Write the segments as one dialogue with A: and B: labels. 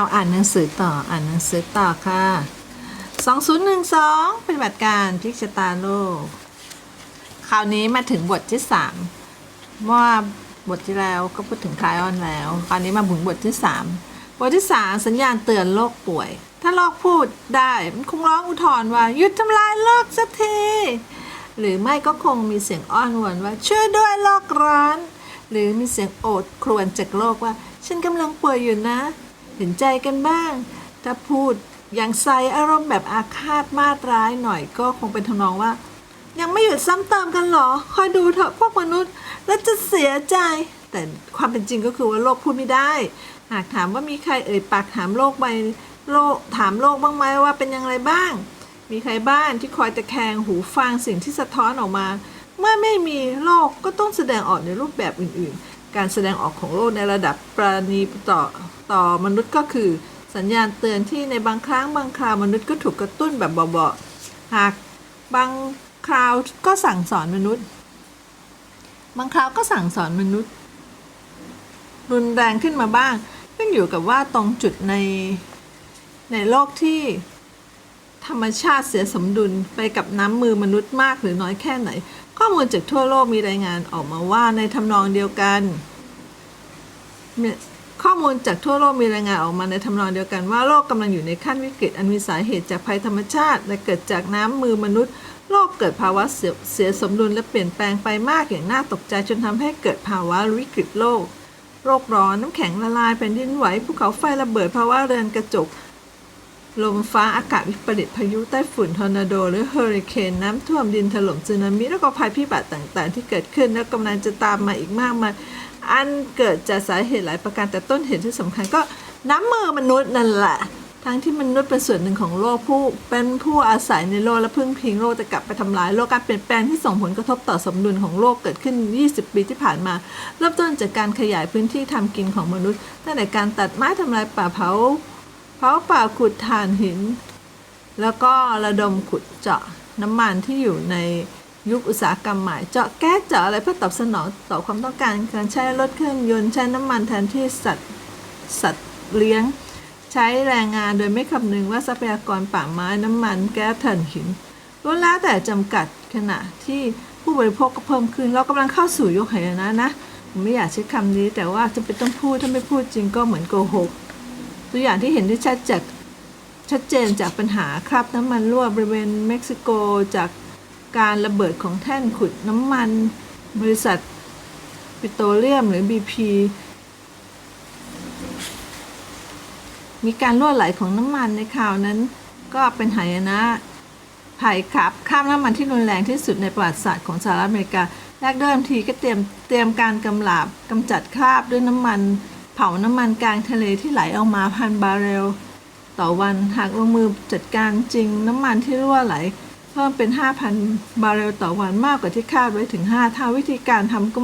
A: าอ่านหนังสือต่ออ่านหนังสือต่อค่ะ 2012ปฏิบัติการพลิกชะตาโลก คราวนี้มาถึงบทที่ 3 ว่าบทที่แล้วก็พูดถึงคลายออนแล้ว คราวนี้มาถึงบทที่ 3 บทที่ 3 สัญญาณเตือนโลกป่วย ถ้าโลกพูดได้มันคงร้องอุทธรณ์ว่าหยุดทำลายโลกสักทีหรือไม่ก็คงมีเสียงอ้อนวอนว่าช่วยด้วยโลกร้อน หรือมีเสียงโอดครวญจากโลกว่า ฉันกำลังป่วยอยู่นะ เห็นใจกันบ้าง ถ้าพูดอย่างใสอารมณ์แบบอาฆาตมาดร้ายหน่อยก็คงเป็นทำนองว่า ยังไม่หยุดซ้ำเติมกันหรอ คอยดูเถอะพวกมนุษย์ แล้วจะเสียใจ แต่ความเป็นจริงก็คือว่าโลกพูดไม่ได้ หากถามว่ามีใครเอ่ยปากถามโลกไปโลกถามโลกบ้างไหมว่าเป็นอย่างไรบ้าง มีใครบ้างที่คอยตะแคงหูฟังสิ่งที่สะท้อนออกมา เมื่อไม่มีโลกก็ต้องแสดงออกในรูปแบบอื่น ๆ การแสดงออกของโลกในระดับประณีต่อ ต่อมนุษย์ก็คือ สัญญาณเตือนที่ในบางครั้งบางคราวมนุษย์ก็ถูกกระตุ้นแบบเบาๆหากบางคราวก็สั่งสอนมนุษย์ บางคราวก็สั่งสอนมนุษย์ รุนแรงขึ้นมาบ้างขึ้นอยู่กับว่าตรงจุดในในโลกที่ธรรมชาติเสียสมดุลไปกับน้ำมือมนุษย์มากหรือน้อยแค่ไหน ข้อมูลจากทั่วโลกมีรายงานออกมาว่าในทำนองเดียวกัน ข้อมูลจากทั่วโลกมีรายงานออกมาในทำนองเดียวกันว่าโลกกำลังอยู่ในขั้นวิกฤตอันมีสาเหตุจากภัยธรรมชาติ และเกิดจากน้ำมือมนุษย์ โลกเกิดภาวะเสียสมดุลและเปลี่ยนแปลงไปมากอย่างน่าตกใจจนทำให้เกิดภาวะวิกฤตโลก โรคร้อนน้ำแข็งละลายแผ่นดินไหวภูเขาไฟระเบิดภาวะเรือนกระจก ลมฟ้าอากาศวิปริตพายุไต้ฝุ่นทอร์นาโด หรือเฮอริเคนน้ำท่วมดินถล่มสึนามิแล้วก็ภัยพิบัติต่างๆ ที่เกิดขึ้นและกำลังจะตามมาอีกมากมาย อันเกิดจากสาเหตุหลายประการแต่ต้นเหตุที่สำคัญก็น้ำมือมนุษย์นั่นแหละ ทั้งที่มนุษย์เป็นส่วนหนึ่งของโลกผู้เป็นผู้อาศัยในโลกและพึ่งพิงโลกแต่กลับไปทำลายโลกการเปลี่ยนแปลงที่ส่งผลกระทบต่อสมดุลของโลกเกิดขึ้น 20 ปีที่ผ่านมา เริ่มต้นจากการขยายพื้นที่ทำกินของมนุษย์ตั้งแต่การตัดไม้ทำลายป่าเผาเผาป่าขุดถ่านหิน แล้วก็ระดมขุดเจาะน้ำมันที่อยู่ใน ยุคอุตสาหกรรมใหม่ เจาะแก๊สเจาะอะไรเพื่อตอบสนองต่อความต้องการการใช้รถเครื่องยนต์ใช้น้ำมันแทนที่สัตว์สัตว์เลี้ยง ใช้แรงงานโดยไม่คำนึงว่าทรัพยากรป่าไม้น้ำมันแก๊สถ่านหินล้วนแล้วแต่จำกัดขณะที่ผู้บริโภคก็เพิ่มขึ้น เรากำลังเข้าสู่ยุคไหนนะนะผมไม่อยากใช้คำนี้ แต่ว่าจะเป็นต้องพูดถ้าไม่พูดจริงก็เหมือนโกหกตัวอย่างที่เห็นได้ชัดจากชัดเจนจากปัญหาคราบน้ำมันรั่วบริเวณเม็กซิโกจาก การระเบิดของแท่นขุดน้ำมัน บริษัทปิโตรเลียมหรือ BP มีการรั่วไหลของน้ำมันในข่าวนั้น ก็เป็นหายนะภัยครับข้ามน้ำมันที่รุนแรงที่สุดในประวัติศาสตร์ของสหรัฐอเมริกาแรกเดิมทีก็เตรียมเตรียมการกำลาบกำจัดคราบด้วยน้ำมัน เผาน้ำมันกลางทะเลที่ไหลออกมาพันบาร์เรล ต่อวันหากลงมือจัดการจริงน้ำมันที่รั่วไหล เพิ่มเป็น 5,000 บาร์เรลต่อวันมากกว่าที่คาดไว้ถึง 5 เท่าวิธีการทำก็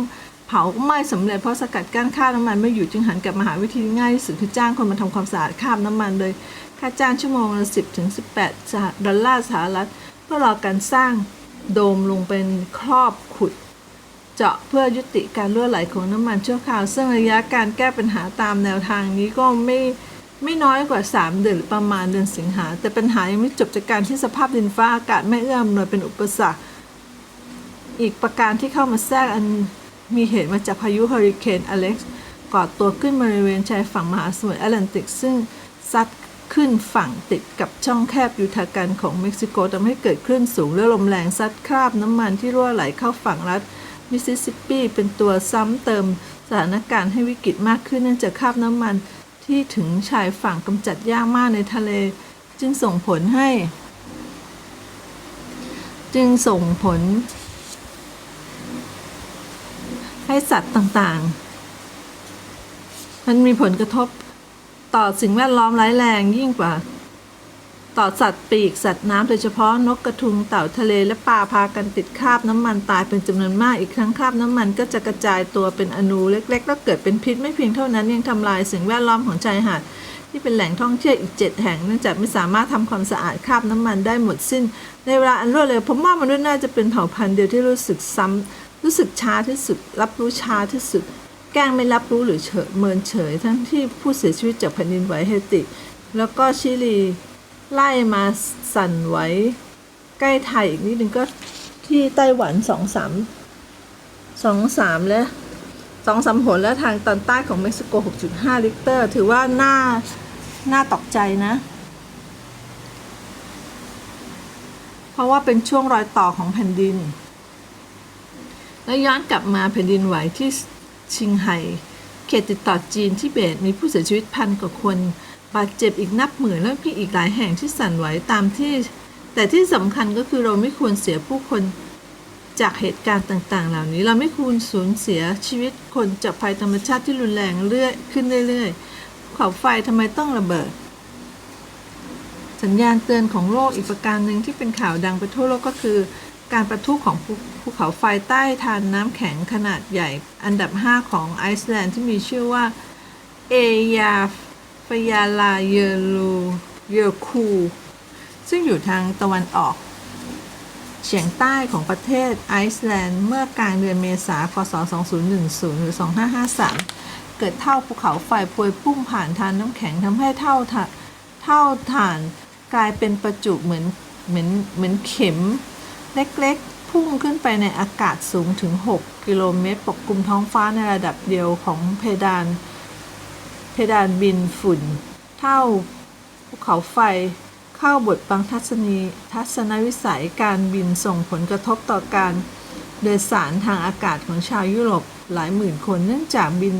A: เผาก็ไม่สำเร็จเพราะสกัดกั้นค่าน้ำมันไม่อยู่จึงหันกลับมาหาวิธีง่ายที่สุดคือจ้างคนมาทำความสะอาดคาบน้ำมันโดยค่าจ้างชั่วโมงละ10ถึง18ดอลลาร์สหรัฐเพื่อรอการสร้างโดมลงเป็นครอบขุด เจาะเพื่อยุติการรั่วไหลของน้ำมันชั่วคราว ซึ่งระยะการแก้ปัญหาตามแนวทางนี้ก็ไม่ ไม่น้อยกว่า 3 เดือนหรือประมาณเดือนสิงหา แต่ปัญหายังไม่จบจากการที่สภาพดินฟ้าอากาศไม่เอื้ออำนวยเป็นอุปสรรค อีกประการที่เข้ามาแทรกอันมีเหตุมาจากพายุเฮอริเคนอเล็กซ์ก่อตัวขึ้นบริเวณชายฝั่งมหาสมุทรแอตแลนติก ซึ่งซัดขึ้นฝั่งติดกับช่องแคบยูทากันของเม็กซิโกทำให้เกิดคลื่นสูงและลมแรงซัดคราบน้ำมันที่รั่วไหลเข้าฝั่งรัฐมิสซิสซิปปีเป็นตัวซ้ำเติมสถานการณ์ให้วิกฤตมากขึ้นเนื่องจากคราบน้ำมัน ที่ถึงชายฝั่งกำจัดยากมากในทะเล จึงส่งผลให้ จึงส่งผล ให้สัตว์ต่างๆ มันมีผลกระทบต่อสิ่งแวดล้อมร้ายแรงยิ่งกว่า ต่อสัตว์ปีกสัตว์น้ำโดยเฉพาะนกกระทุงเต่าทะเลและปลาพากันติดคราบน้ำมันตายเป็นจำนวนมากอีกครั้งคราบน้ำมันก็จะกระจายตัวเป็นอนูเล็กๆ แล้วเกิดเป็นพิษไม่เพียงเท่านั้นยังทำลายสิ่งแวดล้อมของชายหาดที่เป็นแหล่งท่องเที่ยวอีก 7 แห่งเนื่องจากไม่สามารถทำความสะอาดคราบน้ำมันได้หมดสิ้น ในเวลาอันรวดเร็วผมว่ามนุษย์น่าจะเป็นเผ่าพันธุ์เดียวที่รู้สึกซ้ำรู้สึกช้าที่สุด รับรู้ช้าที่สุดแแกล้งไม่รับรู้หรือเฉยเมินเฉย ทั้งที่ผู้เสียชีวิตจากแผ่นดินไหวเฮติ แล้วก็ชิลี ไล่มาสั่นไหวใกล้ไทยอีกนิดนึงก็ที่ไต้หวันสองสามสองสามและสองสามหนและทางตอนใต้ของเม็กซิโก 6.5 ลิกเตอร์ ถือว่าน่าน่าตกใจนะ เพราะว่าเป็นช่วงรอยต่อของแผ่นดิน แล้วย้อนกลับมาแผ่นดินไหวที่ชิงไห่เขตติดต่อจีนที่เบตมีผู้เสียชีวิตพันกว่าคน บาดเจ็บอีกนับหมื่นแล้วมีอีกหลายแห่งที่สั่นไหวตามที่ แต่ที่สำคัญก็คือเราไม่ควรเสียผู้คนจากเหตุการณ์ต่างๆ เหล่านี้เราไม่ควรสูญเสียชีวิตคนจากภัยธรรมชาติที่รุนแรงเรื่อยขึ้นเรื่อยๆภูเขาไฟทำไมต้องระเบิด สัญญาณเตือนของโลกอีกประการหนึ่งที่เป็นข่าวดังไปทั่วโลกก็คือ การประทุของภูภูเขาไฟใต้ทานน้ำแข็งขนาดใหญ่ อันดับ 5 ของไอซ์แลนด์ที่มีชื่อว่าเอยาฟ ยาลาเยลูเยคู ซึ่งอยู่ทางตะวันออก เฉียงใต้ของประเทศไอซ์แลนด์ เมื่อกลางเดือนเมษายน พศ 2010 หรือ 2553 เกิดเท่าภูเขาไฟพวยพุ่งผ่านทานน้ำแข็งทำให้เท่าถ่าเท่าฐานกลายเป็นประจุเหมือนเหมือนเหมือนเข็ม เล็กๆ พุ่งขึ้นไปในอากาศสูงถึง 6 กิโลเมตร ปกคลุมท้องฟ้าในระดับเดียวของเพดาน เพดานบินฝุ่น เท่าภูเขาไฟ เข้าบทบังทัศนีทัศนวิสัยการบินส่งผลกระทบต่อการโดยสารทางอากาศของชาวยุโรปหลายหมื่นคน เนื่องจากบิน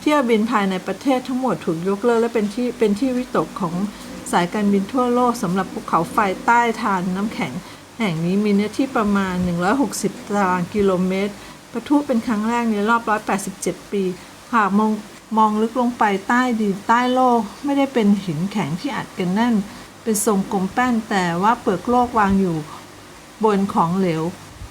A: เที่ยวบินภายในประเทศทั้งหมดถูกยกเลิกและเป็นที่เป็นที่วิตกของสายการบินทั่วโลกสำหรับภูเขาไฟใต้ทานน้ำแข็ง แห่งนี้มีเนื้อที่ประมาณ 160 ตารางกิโลเมตร ประทุเป็นครั้งแรกในรอบ 187 ปี หากมอง มองลึกลงไปใต้ดินใต้โลก ไม่ได้เป็นหินแข็งที่อัดกันแน่น เป็นทรงกลมแป้นแต่ว่าเปลือกโลกวางอยู่ บนของเหลว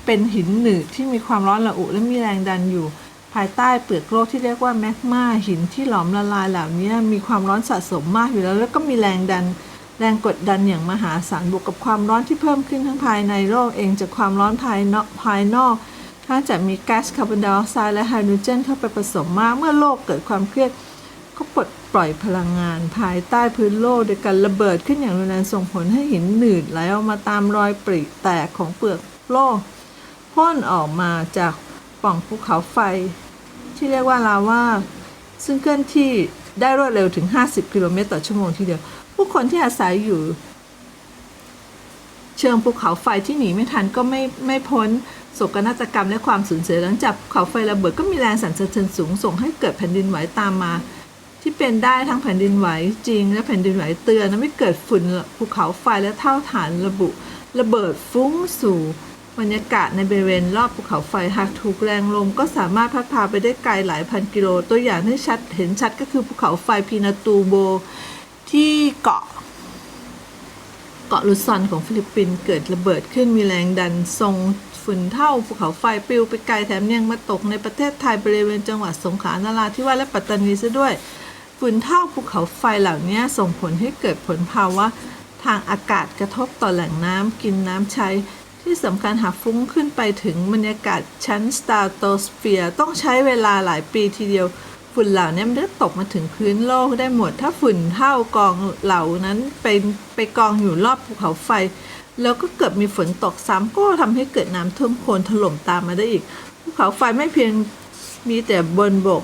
A: เป็นหินหนืดที่มีความร้อนระอุและมีแรงดันอยู่ ภายใต้เปลือกโลกที่เรียกว่าแมกมาหินที่หลอมละลายเหล่านี้มีความร้อนสะสมมากอยู่แล้ว แล้วก็มีแรงดัน แรงกดดันอย่างมหาศาลบวกกับความร้อนที่เพิ่มขึ้นทั้งภายในโลกเองจากความร้อนภายนอกภายนอก ถ้าจะมีก๊าซคาร์บอนไดออกไซด์และไฮโดรเจนเข้าไปผสมมาก เมื่อโลกเกิดความเครียดก็ปลดปล่อยพลังงาน ภายใต้พื้นโลกโดยการระเบิดขึ้นอย่างรุนแรงส่งผลให้หินหนืดไหลออกมาตามรอยปริแตกของเปลือกโลกพ่นออกมาจากปล่องภูเขาไฟ ที่เรียกว่าลาวาซึ่งเคลื่อนที่ได้รวดเร็วถึง 50 กิโลเมตรต่อชั่วโมงทีเดียว ผู้คนที่อาศัยอยู่ เชิงภูเขาไฟที่หนีไม่ทันก็ไม่ไม่พ้น โศกนาฏกรรมและความสูญเสียหลังจากภูเขาไฟระเบิดก็มีแรงสั่นสะเทือนสูงส่งให้เกิดแผ่นดินไหวตามมา ที่เป็นได้ทั้งแผ่นดินไหวจริง และแผ่นดินไหวเตือนนะไม่เกิดฝุ่นภูเขาไฟและเท่าฐานระบุ ระเบิดฟุ้งสู่บรรยากาศในบริเวณรอบภูเขาไฟหากถูกแรงลมก็สามารถพัดพาไปได้ไกลหลายพันกิโล ตัวอย่างที่ชัดเห็นชัดก็คือภูเขาไฟพีนาตูโบที่เกาะเกาะลุซอนของฟิลิปปินส์เกิดระเบิดขึ้นมีแรงดันทรง ฝุ่นเท่าภูเขาไฟปลิวไปไกลแถมยังมาตกในประเทศไทยบริเวณจังหวัดสงขลานราธิวาสและปัตตานีซะด้วย ฝุ่นเท่าภูเขาไฟเหล่านี้ส่งผลให้เกิดผลภาวะทางอากาศกระทบต่อแหล่งน้ำกินน้ำใช้ ที่สำคัญหากฟุ้งขึ้นไปถึงบรรยากาศชั้นสตาร์โตสเฟียร์ต้องใช้เวลาหลายปีทีเดียว ฝุ่นเหล่านี้มันจะตกมาถึงพื้นโลกได้หมด ถ้าฝุ่นเท่ากองเหล่านั้นไปไปกองอยู่รอบภูเขาไฟ แล้วก็เกิดมีฝนตกซ้ำก็ทำให้เกิดน้ำท่วมโคลนถล่มตามมาได้อีกภูเขาไฟไม่เพียงมีแต่บนบก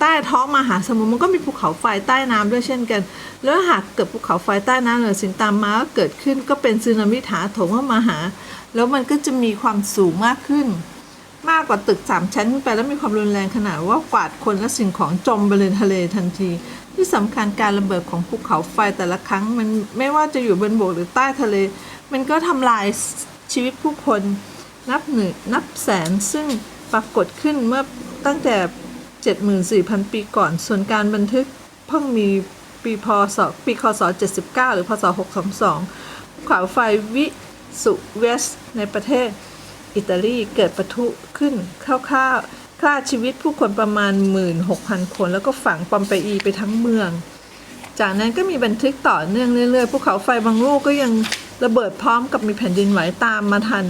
A: ใต้ท้องมหาสมุทรมันก็มีภูเขาไฟใต้น้ำด้วยเช่นกัน แล้วหากเกิดภูเขาไฟใต้น้ำเหนือสิ่งตามมาก็เกิดขึ้น ก็เป็นสึนามิถาโถมเข้ามาหา แล้วมันก็จะมีความสูงมากขึ้น มากกว่าตึกสามชั้นไปแล้วมีความรุนแรงขนาดว่ากวาดคนและสิ่งของจมไปเลยทะเลทันทีที่สำคัญการระเบิดของภูเขาไฟแต่ละครั้งมันไม่ว่าจะอยู่บนบกหรือใต้ทะเล มันก็ทำลายชีวิตผู้คนนับหนึ่งนับแสนซึ่งปรากฏขึ้นเมื่อตั้งแต่ 74,000 ปีก่อน ส่วนการบันทึกเพิ่งมีปีพศปีคศ 79 หรือพศ 622ภูเขาไฟวิสุเวส ในประเทศอิตาลีเกิดปะทุขึ้นคร่าวๆฆ่าชีวิตผู้คนประมาณ 16,000 คน แล้วก็ฝังปอมเปอีไปทั้งเมือง จากนั้นก็มีบันทึกต่อเนื่องเรื่อยๆภูเขาไฟบางลูกก็ยัง ระเบิดพร้อมกับมีแผ่นดินไหวตามมาทัน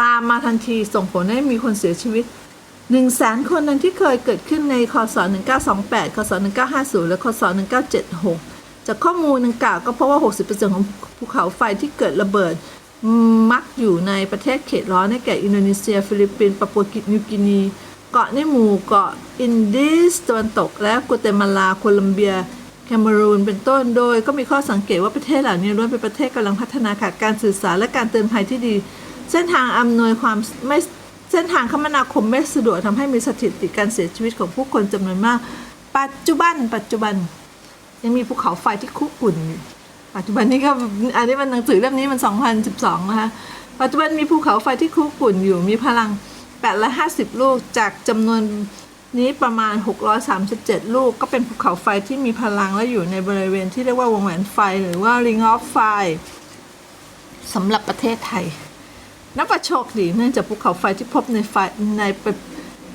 A: ตามมาทันทีส่งผลให้มีคนเสียชีวิต 1 0 0 0 0แสนคนนั้นที่เคยเกิดขึ้นในคศ 1928 คศ 1950 และคศ 1976 จากข้อมูลดังกล่าวก็เพราะว่า 60%ของภูเขาไฟที่เกิดระเบิด มักอยู่ในประเทศเขตร้อนได้แก่อินโดนีเซีย ฟิลิปปินส์ปาปัวนิวกินี เกาะในหมู่เกาะอินดิสตะวันตกและกัวเตมาลาโคลัมเบีย แคเมรูนเป็นต้นโดยก็มีข้อสังเกตว่าประเทศเหล่านี้ล้วนเป็นประเทศกำลังพัฒนาขาดการสื่อสารและการเตือนภัยที่ดี เส้นทางอำนวยความไม่เส้นทางคมนาคมไม่สะดวกทำให้มีสถิติการเสียชีวิตของผู้คนจำนวนมาก ปัจจุบัน ปัจจุบัน ยังมีภูเขาไฟที่คุกรุ่นอยู่ปัจจุบันนี้ก็อันนี้มันหนังสือเล่มนี้มัน 2012 นะคะ ปัจจุบันมีภูเขาไฟที่คุกรุ่นอยู่มีพลัง 850 ลูกจากจำนวน นี้ประมาณ 637 ลูก ก็เป็นภูเขาไฟที่มีพลังและอยู่ในบริเวณที่เรียกว่าวงแหวนไฟหรือว่า ring of fire สำหรับประเทศไทย นับว่าโชคดีเนื่องจากภูเขาไฟที่พบในไฟใน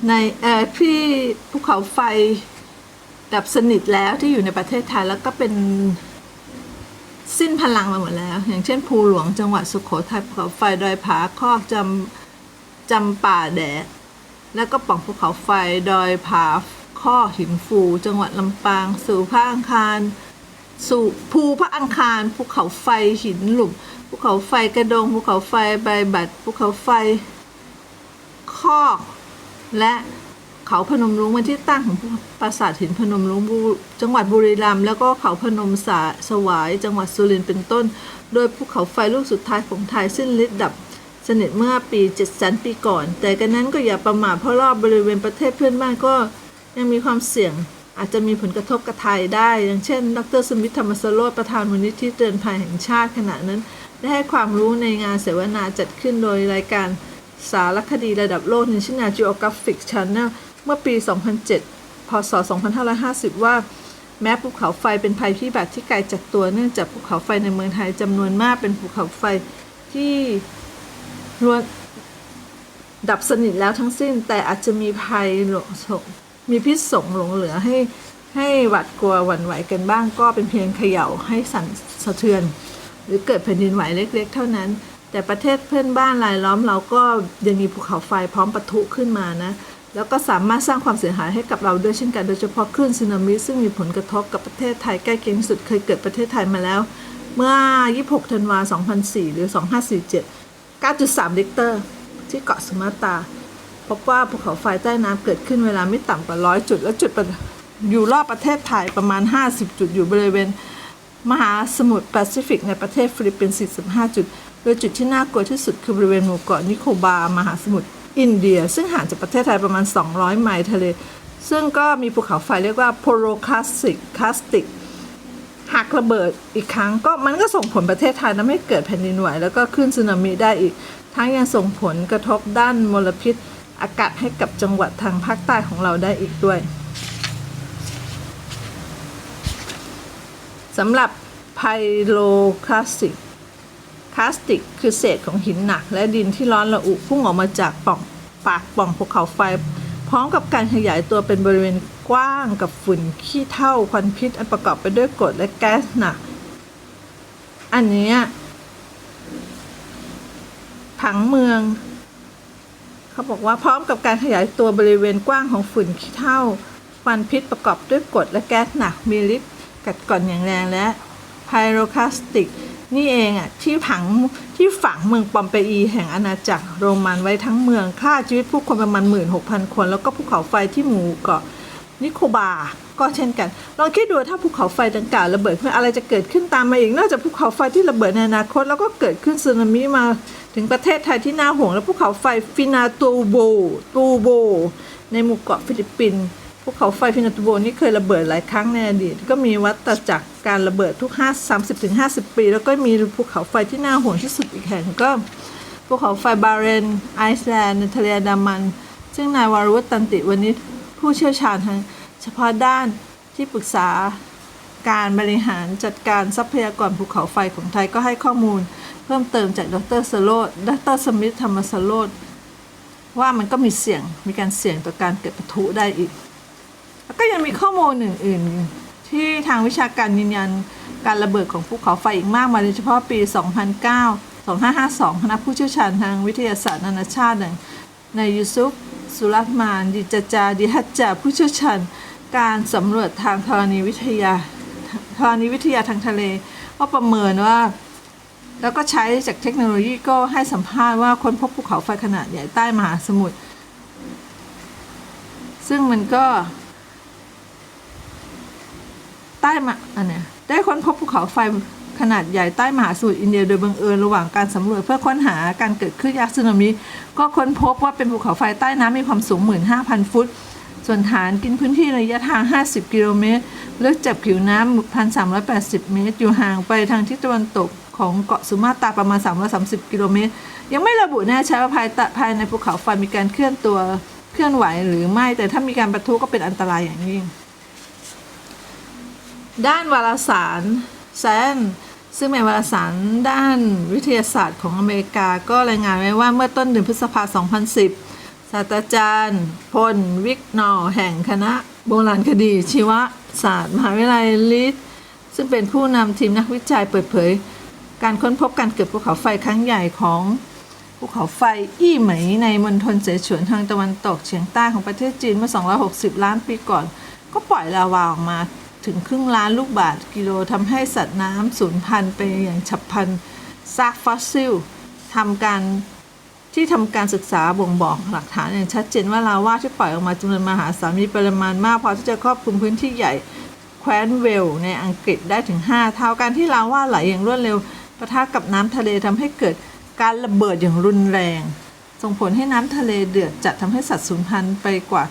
A: ในเอ่อที่ภูเขาไฟดับสนิทแล้วที่อยู่ในประเทศไทยแล้วก็เป็นสิ้นพลังมาหมดแล้ว อย่างเช่นภูหลวงจังหวัดสุขโขทัยภูเขาไฟดอยผาคอกจำจำป่าแดด แล้วก็ป่องภูเขาไฟดอยผาข้อหินฟู จังหวัดลำปาง สู่พระอังคาร สู่ภูพระอังคารภูเขาไฟหินหลุมภูเขาไฟกระดงภูเขาไฟใบบัดภูเขาไฟคอกและเขาพนมรุ้งเป็นที่ตั้งของปราสาทหินพนมรุ้งบุจังหวัดบุรีรัมย์แล้วก็เขาพนมสาสวาย จังหวัดสุรินทร์เป็นต้น โดยภูเขาไฟลูกสุดท้ายของไทยสิ้นฤทธิ์ดับ สนิทเมื่อปี7แสนปีก่อน แต่กันนั้นก็อย่าประมาทเพราะรอบบริเวณประเทศเพื่อนบ้านก็ยังมีความเสี่ยงอาจจะมีผลกระทบกับไทยได้ อย่างเช่น ดรสมิทธธรรมสโรธประธานมูลนิธิเตือนภัยแห่งชาติขณะนั้น ได้ให้ความรู้ในงานเสวนาจัดขึ้นโดยรายการสารคดีระดับโลก National Geographic Channel เมื่อปี 2007 พศ 2550 ว่า แม้ภูเขาไฟเป็นภัยพิบัติที่ไกลจากตัวเนื่องจากภูเขาไฟในเมืองไทยจำนวนมากเป็นภูเขาไฟที่ รวนดับสนิทแล้วทั้งสิ้น แต่อาจจะมีภัยหลงมีพิษสงหลงเหลือให้ให้หวัดกลัวหวั่นไหวกันบ้างก็เป็นเพียงเขย่าให้สั่นสะเทือน หรือเกิดแผ่นดินไหวเล็ก ๆ เท่านั้น แต่ประเทศเพื่อนบ้านรายล้อมเราก็ยังมีภูเขาไฟพร้อมปะทุขึ้นมานะแล้วก็สามารถสร้างความเสียหายให้กับเราด้วยเช่นกันโดยเฉพาะคลื่นสึนามิซึ่งมีผลกระทบกับประเทศไทยใกล้เคียงสุดเคยเกิดประเทศไทยมาแล้ว เมื่อ 26 ธันวาคม2004 หรือ 2547 9.3ลิกเตอร์ ที่เกาะสุมาตราพบว่าภูเขาไฟใต้น้ำเกิดขึ้นเวลาไม่ต่ำกว่า 100 จุด และจุดอยู่รอบประเทศไทยประมาณ 50 จุดอยู่บริเวณ มหาสมุทรแปซิฟิกในประเทศฟิลิปปินส์45 จุด โดยจุดที่น่ากลัวที่สุดคือบริเวณหมู่เกาะนิโคบา มหาสมุทรอินเดีย ซึ่งห่างจากประเทศไทยประมาณ 200 ไมล์ทะเล ซึ่งก็มีภูเขาไฟเรียกว่าโพโรคาสติกคาสติก หักระเบิดอีกครั้งก็มันก็ส่งผลประเทศไทยทำให้เกิดแผ่นดินไหว แล้วก็คลื่นสึนามิได้อีก ทั้งยังส่งผลกระทบด้านมลพิษ อากาศให้กับจังหวัดทางภาคใต้ของเราได้อีกด้วยสำหรับไพโลคลาสติกคลาสติก คือเศษของหินหนัก และดินที่ร้อนระอุพุ่งออกมาจากปล่องปากปล่องภูเขาไฟ พร้อมกับการขยายตัวเป็นบริเวณกว้างกับฝุ่นขี้เถ้าควันพิษอันประกอบไปด้วยกรดและแก๊สหนัก อันนี้ผังเมือง เขาบอกว่าพร้อมกับการขยายตัวบริเวณกว้างของฝุ่นขี้เถ้าควันพิษประกอบด้วยกรดและแก๊สหนักมีฤทธิ์กัดกร่อนอย่างแรงและไพโรคลาสติก นี่เองอะที่ผังที่ฝังเมืองปอมเปอีแห่งอาณาจักรโรมันไว้ทั้งเมืองฆ่าชีวิตผู้คนประมาณ 16,000 คน แล้วก็ภูเขาไฟที่หมู่เกาะนิโคบา ก็เช่นกันลองคิดดูถ้าภูเขาไฟดังกล่าวระเบิดขึ้นอะไรจะเกิดขึ้นตามมาอีกนอกจากภูเขาไฟที่ระเบิดในอนาคต แล้วก็เกิดขึ้นสึนามิมาถึงประเทศไทยที่น่าห่วง และภูเขาไฟฟินาตูโบตูโบ ในหมู่เกาะฟิลิปปินส์ ภูเขาไฟฟินาตูโบนี่เคยระเบิดหลายครั้งในอดีต ก็มีวัตจักรการระเบิดทุก 5 30ถึง50 ปี แล้วก็มีภูเขาไฟที่น่าห่วงที่สุดอีกแห่งก็ภูเขาไฟบาเรนไอซ์แลนด์ในทะเลอันดามัน ซึ่งนายวารุตตันติวันนี้ผู้เชี่ยวชาญทางเฉพาะด้านที่ปรึกษาการบริหารจัดการทรัพยากรภูเขาไฟของไทยก็ให้ข้อมูล เพิ่มเติมจากดรสโลดดรสมิธธรรมสโลดว่ามันก็มีเสี่ยงมีการเสี่ยงต่อการเกิดปะทุได้อีก ยังมีข้อมูลอื่นๆ ที่ทางวิชาการยืนยันการระเบิดของภูเขาไฟอีกมากมายโดยเฉพาะปี 2009 2552 คณะผู้เชี่ยวชาญทางวิทยาศาสตร์นานาชาติอย่างนยูซุฟสุรัตมานดิจจาดิฮัจจาผู้เชี่ยวชาญการสำรวจทางธรณีวิทยาธรณีวิทยาทางทะเล ก็ประเมินว่า แล้วก็ใช้จากเทคโนโลยีก็ให้สัมภาษณ์ว่าค้นพบภูเขาไฟขนาดใหญ่ใต้มหาสมุทรซึ่งมันก็ ใต้มาอันเนี้ยได้ค้นพบภูเขาไฟขนาดใหญ่ใต้มหาสมุทรอินเดียโดยบังเอิญระหว่างการสำรวจเพื่อค้นหาการเกิดคลื่นยักษ์สึนามิก็ค้นพบว่าเป็นภูเขาไฟใต้น้ำมีความสูง 15,000 ฟุต ส่วนฐานกินพื้นที่ระยะทาง 50 กิโลเมตรลึกจากผิวน้ำ1,380 เมตร อยู่ห่างไปทางทิศตะวันตกของเกาะสุมาตราประมาณ 330 กิโลเมตร ยังไม่ระบุแน่ชัดว่าภายใต้ภายในภูเขาไฟมีการเคลื่อนตัวเคลื่อนไหวหรือไม่แต่ถ้ามีการประทุก็เป็นอันตรายอย่างยิ่ง ด้านวารสารแซนซึ่งเป็นวารสารด้านวิทยาศาสตร์ของอเมริกาก็รายงานไว้ว่าเมื่อต้นเดือนพฤษภาคม 2010 ศาสตราจารย์ พล วิกนอแห่งคณะโบราณคดี ชีวศาสตร์ มหาวิทยาลัยลิดซึ่งเป็นผู้นำทีมนักวิจัยเปิดเผย การค้นพบการเกิดภูเขาไฟครั้งใหญ่ของภูเขาไฟอี้เหมยในมณฑลเสฉวนทางตะวันตกเฉียงใต้ของประเทศจีนเมื่อ 260 ล้านปีก่อน ก็ปล่อยลาวาออกมา ถึงครึ่งล้านลูกบาศก์กิโลทำให้สัตว์น้ำสูญพันธุ์ไปอย่างฉับพลันซากฟอสซิลทำการที่ทำการศึกษาบ่งบอกหลักฐานอย่างชัดเจนว่าลาวาที่ปล่อยออกมาจำนวนมหาศาลมีปริมาณมากพอที่จะครอบคลุมพื้นที่ใหญ่แคว้นเวลในอังกฤษได้ถึง 5 เท่าการที่ลาวาไหลอย่างรวดเร็วปะทะกับน้ำทะเลทำให้เกิดการระเบิดอย่างรุนแรง ส่งผลให้น้ำทะเลเดือดจัดทำให้สัตว์สูญพันธุ์ไปกว่า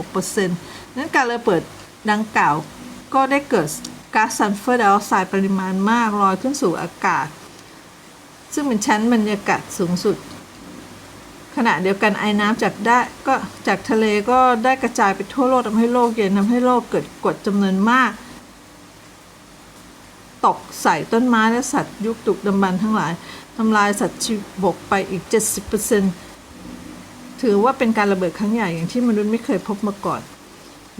A: 96%นั้นการระเบิดดังกล่าว ก็ได้เกิดก๊าซซัลเฟอร์ไดออกไซด์ปริมาณมากลอยขึ้นสู่อากาศ ซึ่งเป็นชั้นบรรยากาศสูงสุด ขณะเดียวกันไอ้น้ำจากได้ก็จากทะเลก็ได้กระจายไปทั่วโลกทำให้โลกเย็นทำให้โลกเกิดกดจำนวนมาก ตกใส่ต้นไม้และสัตว์ยุคตุกดำบรรพ์ทั้งหลายทำลายสัตว์ชีวบกไปอีก 70%ถือว่าเป็นการระเบิดครั้งใหญ่อย่างที่มนุษย์ไม่เคยพบมาก่อน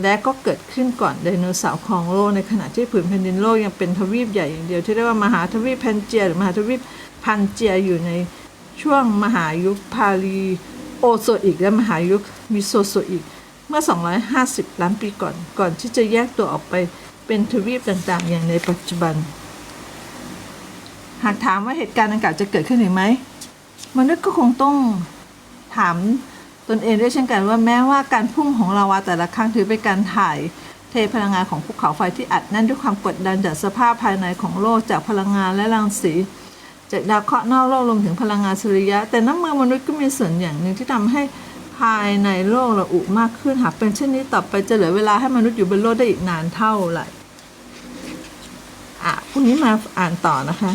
A: และก็เกิดขึ้นก่อนไดโนเสาร์ของโลกในขณะที่ผืนแผ่นดินโลกยังเป็นทวีปใหญ่อย่างเดียวที่เรียกว่ามหาทวีปแพนเจีย หรือมหาทวีปพันเจียอยู่ในช่วงมหายุคพาลีโอโซอิกและมหายุคมิโซโซอิกเมื่อ 250 ล้านปีก่อนก่อนที่จะแยกตัวออกไปเป็นทวีปต่างๆ อย่างในปัจจุบัน หากถามว่าเหตุการณ์ดังกล่าวจะเกิดขึ้นหรือไม่มนุษย์ก็คงต้องถาม ตนเองด้วยเช่นกันว่าแม้ว่าการพุ่งของลาวาแต่ละครั้งถือเป็นการถ่าย เทพลังงานของภูเขาไฟที่อัดแน่นด้วยความกดดันจากสภาพภายในของโลกจากพลังงานและรังสีจากดาวเคราะห์นอกโลกรวมถึงพลังงานสุริยะ แต่น้ำมือมนุษย์ก็มีส่วนอย่างหนึ่งที่ทำให้ภายในโลกระอุมากขึ้นหากเป็นเช่นนี้ต่อไปจะเหลือเวลาให้มนุษย์อยู่บนโลกได้อีกนานเท่าไหร่อะพรุ่งนี้มาอ่านต่อนะคะ